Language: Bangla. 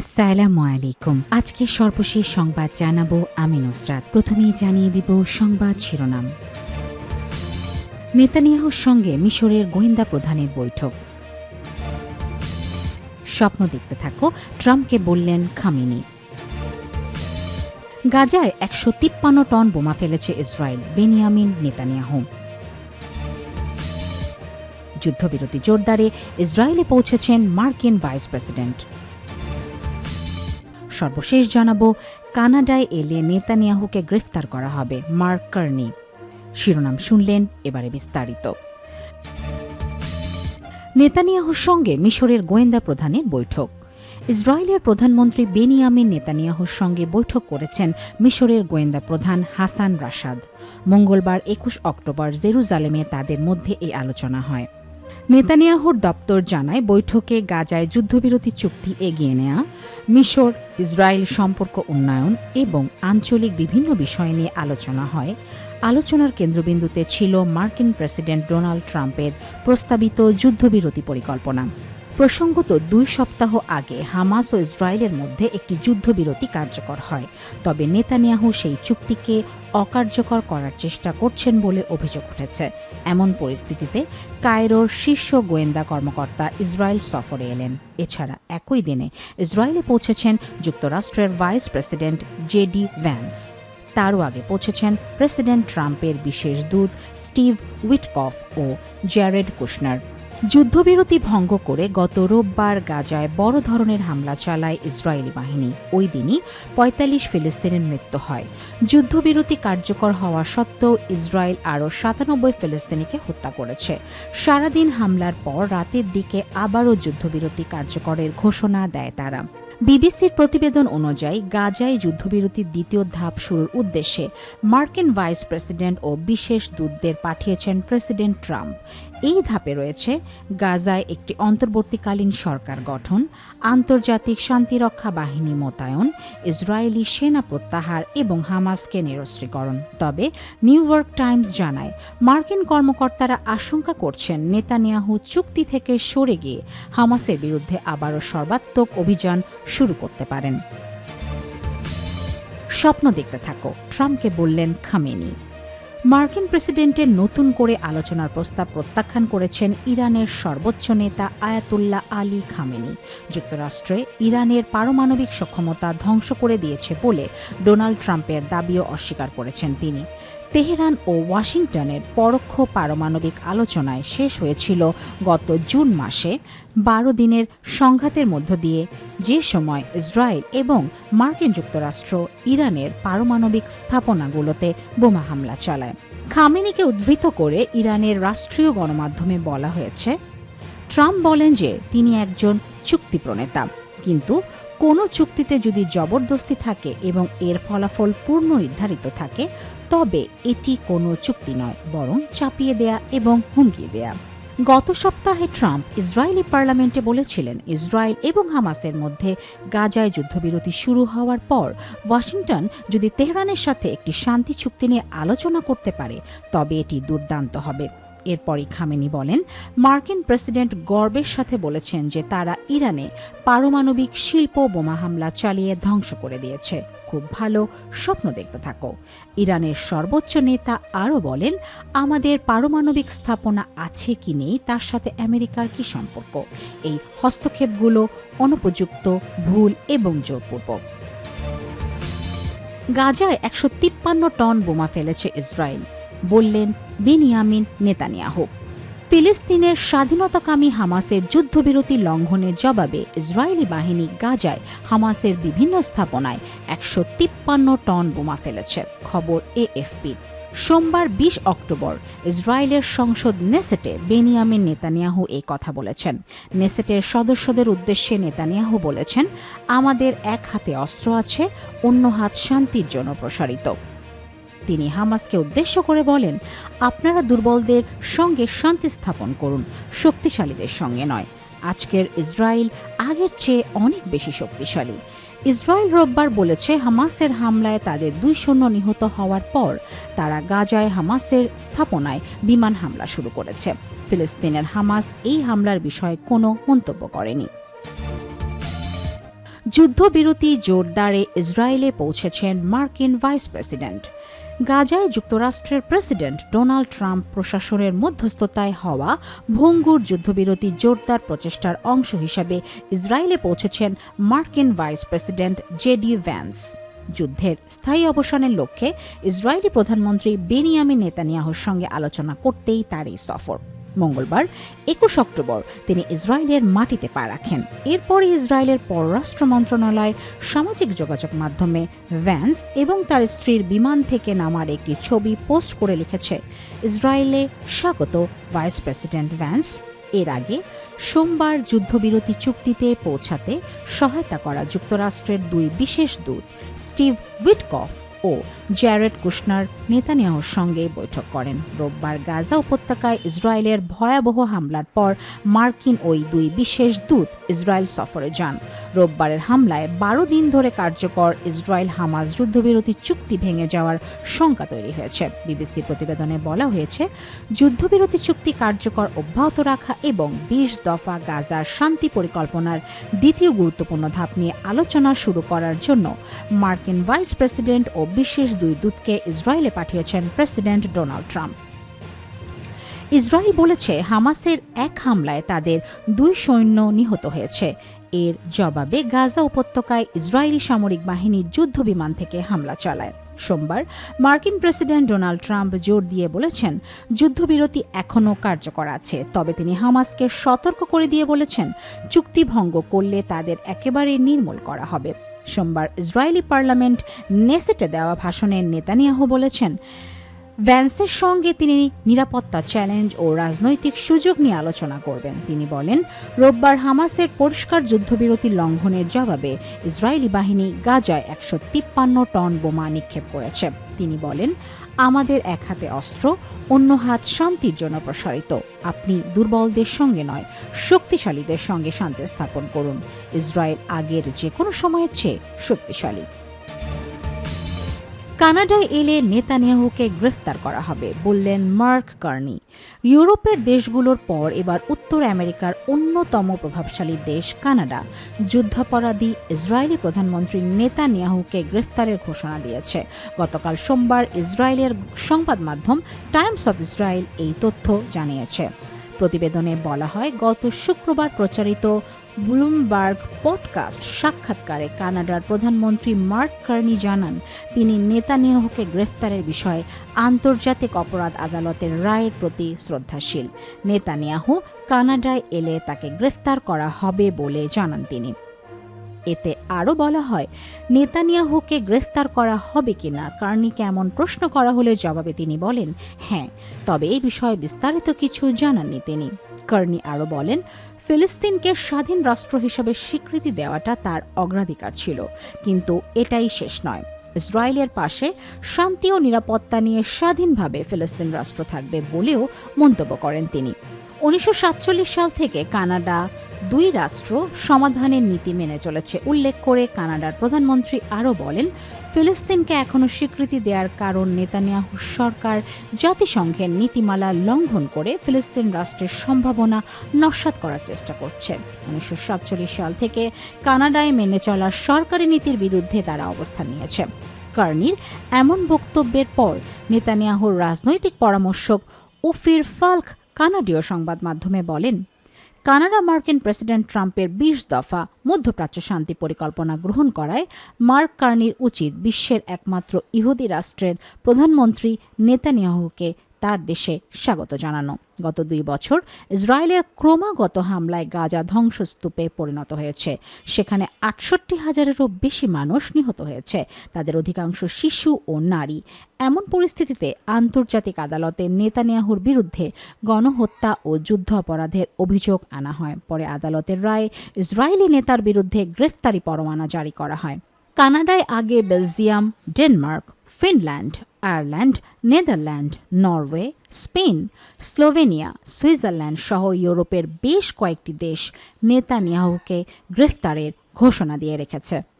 আসসালামু আলাইকুম। আজকে সর্বশেষ সংবাদ জানাব আমি নুসরাত। প্রথমেই জানিয়ে দিব সংবাদ শিরোনাম। নেতানিয়াহুর সঙ্গে মিশরের গোয়েন্দা প্রধানের বৈঠক। স্বপ্ন দেখতে থাকো, ট্রাম্পকে বললেন খামিনি। গাজায় একশো তিপ্পান্ন টন বোমা ফেলেছে ইসরায়েল, বেনিয়ামিন নেতানিয়াহু। যুদ্ধবিরতি জোরদারে ইসরায়েলে পৌঁছেছেন মার্কিন ভাইস প্রেসিডেন্ট। সর্বশেষ জানাব, কানাডায় এলে নেতানিয়াহুকে গ্রেফতার করা হবে মার্ক কার্নি। শিরোনাম শুনলেন এবারে বিস্তারিত। নেতানিয়াহুর সঙ্গে মিশরের গোয়েন্দা প্রধানের বৈঠক। ইসরায়েলের প্রধানমন্ত্রী বেনিয়ামিন নেতানিয়াহুর সঙ্গে বৈঠক করেছেন মিশরের গোয়েন্দা প্রধান হাসান রাশাদ। মঙ্গলবার একুশ অক্টোবর জেরুজালেমে তাদের মধ্যে এই আলোচনা হয়। নেতানিয়াহুর দপ্তর জানায় বৈঠকে গাজায় যুদ্ধবিরতি চুক্তি এগিয়ে নেওয়া মিশর, ইসরায়েল সম্পর্ক উন্নয়ন এবং আঞ্চলিক বিভিন্ন বিষয় নিয়ে আলোচনা হয়। আলোচনার কেন্দ্রবিন্দুতে ছিল মার্কিন প্রেসিডেন্ট ডোনাল্ড ট্রাম্পের প্রস্তাবিত যুদ্ধবিরতি পরিকল্পনা। প্রসঙ্গত দুই সপ্তাহ আগে হামাস ও ইসরায়েলের মধ্যে একটি যুদ্ধবিরতি কার্যকর হয়। তবে নেতানিয়াহু সেই চুক্তিকে অকার্যকর করার চেষ্টা করছেন বলে অভিযোগ উঠেছে। এমন পরিস্থিতিতে কায়রোর শীর্ষ গোয়েন্দা কর্মকর্তা ইসরায়েল সফরে এলেন। এছাড়া একই দিনে ইসরায়েলে পৌঁছেছেন যুক্তরাষ্ট্রের ভাইস প্রেসিডেন্ট জেডি ভ্যান্স। তারও আগে পৌঁছেছেন প্রেসিডেন্ট ট্রাম্পের বিশেষ দূত স্টিভ উইটকফ ও জ্যারেড কুশনার। যুদ্ধবিরতি ভঙ্গ করে গত রোববার গাজায় বড় ধরনের হামলা চালায় ইসরায়েলি বাহিনী। ওই দিনই পঁয়তাল্লিশ ফিলিস্তিনের মৃত্যু হয়। যুদ্ধবিরতি কার্যকর হওয়া সত্ত্বেও ইসরায়েল আরও সাতানব্বই ফিলিস্তিনিকে হত্যা করেছে। সারাদিন হামলার পর রাতের দিকে আবারও যুদ্ধবিরতি কার্যকরের ঘোষণা দেয় তারা। বিবিসির প্রতিবেদন অনুযায়ী গাজায় যুদ্ধবিরতির দ্বিতীয় ধাপ শুরুর উদ্দেশ্যে মার্কিন ভাইস প্রেসিডেন্ট ও বিশেষ দূতদের পাঠিয়েছেন প্রেসিডেন্ট ট্রাম্প। এই ধাপে রয়েছে গাজায় একটি অন্তর্বর্তীকালীন সরকার গঠন, আন্তর্জাতিক শান্তিরক্ষা বাহিনী মোতায়েন, ইসরায়েলি সেনা প্রত্যাহার এবং হামাসকে নিরস্ত্রীকরণ। তবে নিউ ইয়র্ক টাইমস জানায়, মার্কিন কর্মকর্তারা আশঙ্কা করছেন নেতানিয়াহু চুক্তি থেকে সরে গিয়ে হামাসের বিরুদ্ধে আবারও সর্বাত্মক অভিযান শুরু করতে পারেন। স্বপ্ন দেখতে থাকো, ট্রাম্পকে বললেন খামেনি। মার্কিন প্রেসিডেন্টের নতুন করে আলোচনার প্রস্তাব প্রত্যাখ্যান করেছেন ইরানের সর্বোচ্চ নেতা আয়াতুল্লাহ আলী খামেনি। যুক্তরাষ্ট্রে ইরানের পারমাণবিক সক্ষমতা ধ্বংস করে দিয়েছে বলে ডোনাল্ড ট্রাম্পের দাবিও অস্বীকার করেছেন তিনি। তেহরান ও ওয়াশিংটনের পরোক্ষ পারমাণবিক আলোচনায় শেষ হয়েছিল গত জুন মাসে বারো দিনের সংঘাতের মধ্য দিয়ে, যে সময় ইসরায়েল এবং মার্কিন যুক্তরাষ্ট্র ইরানের পারমাণবিক স্থাপনাগুলোতে বোমা হামলা চালায়। খামেনিকে উদ্ধৃত করে ইরানের রাষ্ট্রীয় গণমাধ্যমে বলা হয়েছে, ট্রাম্প বলেন যে তিনি একজন চুক্তি প্রণেতা কিন্তু কোনো চুক্তিতে যদি জবরদস্তি থাকে এবং এর ফলাফল পূর্ণ নির্ধারিত থাকে তবে এটি কোনো চুক্তি নয়, বরং চাপিয়ে দেয়া এবং হুমকি দেয়া। গত সপ্তাহে ট্রাম্প ইসরায়েলি পার্লামেন্টে বলেছিলেন, ইসরায়েল এবং হামাসের মধ্যে গাজায় যুদ্ধবিরতি শুরু হওয়ার পর ওয়াশিংটন যদি তেহরানের সাথে একটি শান্তি চুক্তি নিয়ে আলোচনা করতে পারে, তবে এটি দুর্দান্ত হবে। এরপরই খামেনি বলেন, মার্কিন প্রেসিডেন্ট গর্বের সাথে বলেছেন যে তারা ইরানে পারমাণবিক শিল্প বোমা হামলা চালিয়ে ধ্বংস করে দিয়েছে। খুব ভালো স্বপ্ন দেখতে থাকো। ইরানের সর্বোচ্চ নেতা আরও বলেন, আমাদের পারমাণবিক স্থাপনা আছে কি নেই তার সাথে আমেরিকার কি সম্পর্ক? এই হস্তক্ষেপগুলো অনুপযুক্ত, ভুল এবং জোরপূর্বক। গাজায় একশো তিপ্পান্ন টন বোমা ফেলেছে ইসরায়েল, বললেন বেনিয়ামিন নেতানিয়াহু। ফিলিস্তিনের স্বাধীনতাকামী হামাসের যুদ্ধবিরতি লঙ্ঘনের জবাবে ইসরায়েলি বাহিনী গাজায় হামাসের বিভিন্ন স্থাপনায় একশো তিপ্পান্ন টন বোমা ফেলেছে, খবর এএফপি। সোমবার বিশ অক্টোবর ইসরায়েলের সংসদ নেসেটে বেনিয়ামিন নেতানিয়াহু এই কথা বলেছেন। নেসেটের সদস্যদের উদ্দেশ্যে নেতানিয়াহু বলেছেন, আমাদের এক হাতে অস্ত্র আছে, অন্য হাত শান্তির জন্য প্রসারিত। তিনি হামাসকে উদ্দেশ্য করে বলেন, আপনারা দুর্বলদের সঙ্গে শান্তি স্থাপন করুন, শক্তিশালীদের সঙ্গে নয়। আজকের ইসরায়েল আগের চেয়ে অনেক বেশি শক্তিশালী। ইসরায়েল রোববার বলেছে, হামাসের হামলায় তাদের দুই শূন্য নিহত হওয়ার পর তারা গাজায় হামাসের স্থাপনায় বিমান হামলা শুরু করেছে। ফিলিস্তিনের হামাস এই হামলার বিষয়ে কোনো মন্তব্য করেনি। যুদ্ধবিরতি জোরদারে ইসরায়েলে পৌঁছেছেন মার্কিন ভাইস প্রেসিডেন্ট। গাজায় যুক্তরাষ্ট্রের প্রেসিডেন্ট ডোনাল্ড ট্রাম্প প্রশাসনের মধ্যস্থতায় হওয়া ভঙ্গুর যুদ্ধবিরতি জোরদার প্রচেষ্টার অংশ হিসাবে ইসরায়েলে পৌঁছেছেন মার্কিন ভাইস প্রেসিডেন্ট জেডি ভ্যান্স। যুদ্ধের স্থায়ী অবসানের লক্ষ্যে ইসরায়েলি প্রধানমন্ত্রী বেনিয়ামি নেতানিয়াহুর সঙ্গে আলোচনা করতেই তার এই সফর। মঙ্গলবার, একুশ অক্টোবর, তিনি ইসরায়েলের মাটিতে পা রাখেন। এরপরই ইসরায়েলের পররাষ্ট্র মন্ত্রণালয় সামাজিক যোগাযোগ মাধ্যমে ভ্যান্স এবং তার স্ত্রীর বিমান থেকে নামার একটি ছবি পোস্ট করে লিখেছে, ইসরায়েলে স্বাগত ভাইস প্রেসিডেন্ট ভ্যান্স। এর আগে সোমবার যুদ্ধবিরতি চুক্তিতে পৌঁছাতে সহায়তা করা যুক্তরাষ্ট্রের দুই বিশেষ দূত, স্টিভ উইটকফ ও জ্যারেড কুশনার নেতানিয়াহুর সঙ্গে বৈঠক করেন। রোববার গাজা উপত্যকায় ইসরায়েলের ভয়াবহ হামলার পর মার্কিন ওই দুই বিশেষ দূত ইসরায়েল সফরে যান। রোববারের হামলায় বারো দিন ধরে কার্যকর ইসরায়েল হামাজ যুদ্ধবিরতি চুক্তি ভেঙে যাওয়ার শঙ্কা তৈরি হয়েছে। বিবিসি প্রতিবেদনে বলা হয়েছে, যুদ্ধবিরতি চুক্তি কার্যকর অব্যাহত রাখা এবং বিশ দফা গাজার শান্তি পরিকল্পনার দ্বিতীয় গুরুত্বপূর্ণ ধাপ নিয়ে আলোচনা শুরু করার জন্য মার্কিন ভাইস প্রেসিডেন্ট ও বিশেষ দুই দূতকে ইসরায়েলে পাঠিয়েছেন প্রেসিডেন্ট ডোনাল্ড ট্রাম্প। ইসরায়েল বলেছে, হামাসের এক হামলায় তাদের দুই সৈন্য নিহত হয়েছে। এর জবাবে গাজা উপত্যকায় ইসরায়েলি সামরিক বাহিনী যুদ্ধ বিমান থেকে হামলা চালায়। সোমবার মার্কিন প্রেসিডেন্ট ডোনাল্ড ট্রাম্প জোর দিয়ে বলেছেন, যুদ্ধবিরতি এখনও কার্যকর আছে, তবে তিনি হামাসকে সতর্ক করে দিয়ে বলেছেন, চুক্তি ভঙ্গ করলে তাদের একেবারে নির্মূল করা হবে। সোমবার ইসরায়েলি পার্লামেন্ট নেসেটে দেওয়া ভাষণে নেতানিয়াহু বলেছেন ভ্যান্সের সঙ্গে তিনি নিরাপত্তা চ্যালেঞ্জ ও রাজনৈতিক সুযোগ নিয়ে আলোচনা করবেন। তিনি বলেন, রোববার হামাসের পরিষ্কার যুদ্ধবিরতি লঙ্ঘনের জবাবে ইসরায়েলি বাহিনী গাজায় একশো তিপ্পান্ন টন বোমা নিক্ষেপ করেছে। তিনি বলেন, আমাদের এক হাতে অস্ত্র, অন্য হাত শান্তির জন্য প্রসারিত। আপনি দুর্বলদের সঙ্গে নয়, শক্তিশালীদের সঙ্গে শান্তি স্থাপন করুন। ইসরায়েল আগের যে কোনো সময়ের চেয়ে শক্তিশালী। কানাডায় এলে নেতানিয়াহুকে গ্রেফতার করা হবে, বললেন মার্ক কার্নি। ইউরোপের দেশগুলোর পর এবার উত্তর আমেরিকার অন্যতম প্রভাবশালী দেশ কানাডা। যুদ্ধাপরাধী ইসরায়েলি প্রধানমন্ত্রী নেতানিয়াহুকে গ্রেফতারের ঘোষণা দিয়েছে। গতকাল সোমবার ইসরায়েলের সংবাদ মাধ্যম টাইমস অফ ইসরায়েল এই তথ্য জানিয়েছে। প্রতিবেদনে বলা হয়, গত শুক্রবার প্রচারিত ব্লুমবার্গ পডকাস্ট সাক্ষাৎকারে কানাডার প্রধানমন্ত্রী মার্ক কার্নি জানান, তিনি নেতানিয়াহুকে গ্রেফতারের বিষয়ে আন্তর্জাতিক অপরাধ আদালতের রায়ের প্রতি শ্রদ্ধাশীল। নেতানিয়াহু কানাডায় এলে তাকে গ্রেফতার করা হবে বলে জানান তিনি। এতে আরও বলা হয়, নেতানিয়াহুকে গ্রেফতার করা হবে কিনা, কার্নিকে এমন প্রশ্ন করা হলে জবাবে তিনি বলেন হ্যাঁ। তবে এই বিষয়ে বিস্তারিত কিছু জানাননি তিনি। কার্নি আরও বলেন, ফিলিস্তিনকে স্বাধীন রাষ্ট্র হিসেবে স্বীকৃতি দেওয়াটা তার অগ্রাধিকার ছিল, কিন্তু এটাই শেষ নয়। ইসরায়েলের পাশে শান্তি ও নিরাপত্তা নিয়ে স্বাধীনভাবে ফিলিস্তিন রাষ্ট্র থাকবে বলেও মন্তব্য করেন তিনি। উনিশশো সাতচল্লিশ সাল থেকে কানাডা দুই রাষ্ট্র সমাধানের নীতি মেনে চলেছে। উল্লেখ করে কানাডার প্রধানমন্ত্রী আরও বলেন, ফিলিস্তিনকে এখনও স্বীকৃতি দেওয়ার কারণ নেতানিয়াহু সরকার জাতিসংঘের নীতিমালা লঙ্ঘন করে ফিলিস্তিন রাষ্ট্রের সম্ভাবনা নস্বাত করার চেষ্টা করছে। উনিশশো সাতচল্লিশ সাল থেকে কানাডায় মেনে চলা সরকারি নীতির বিরুদ্ধে তারা অবস্থান নিয়েছে। কার্নির এমন বক্তব্যের পর নেতানিয়াহুর রাজনৈতিক পরামর্শক উফির ফাল্ক কানাডীয় সংবাদ মাধ্যমে বলেন, কানাডা মার্কিন প্রেসিডেন্ট ট্রাম্পের বিশ দফা মধ্যপ্রাচ্য শান্তি পরিকল্পনা গ্রহণ করায় মার্ক কার্নির উচিত বিশ্বের একমাত্র ইহুদি রাষ্ট্রের প্রধানমন্ত্রী নেতানিয়াহুকে তার দেশে স্বাগত জানানো। গত দুই বছর ইসরায়েলের ক্রমাগত হামলায় গাজা ধ্বংসস্তূপে পরিণত হয়েছে। সেখানে আটষট্টি হাজারেরও বেশি মানুষ নিহত হয়েছে। তাদের অধিকাংশ শিশু ও নারী। এমন পরিস্থিতিতে আন্তর্জাতিক আদালতে নেতানিয়াহুর বিরুদ্ধে গণহত্যা ও যুদ্ধ অপরাধের অভিযোগ আনা হয়। পরে আদালতের রায়ে ইসরায়েলি নেতার বিরুদ্ধে গ্রেফতারি পরোয়ানা জারি করা হয়। কানাডায় আগে Belgium, Denmark Finland Ireland Netherland Norway Spain Slovenia Switzerland সহ ইউরোপের বেশ কয়েকটি দেশ নেতানিয়াহুকে গ্রেফতারের ঘোষণা দিয়ে রেখেছে।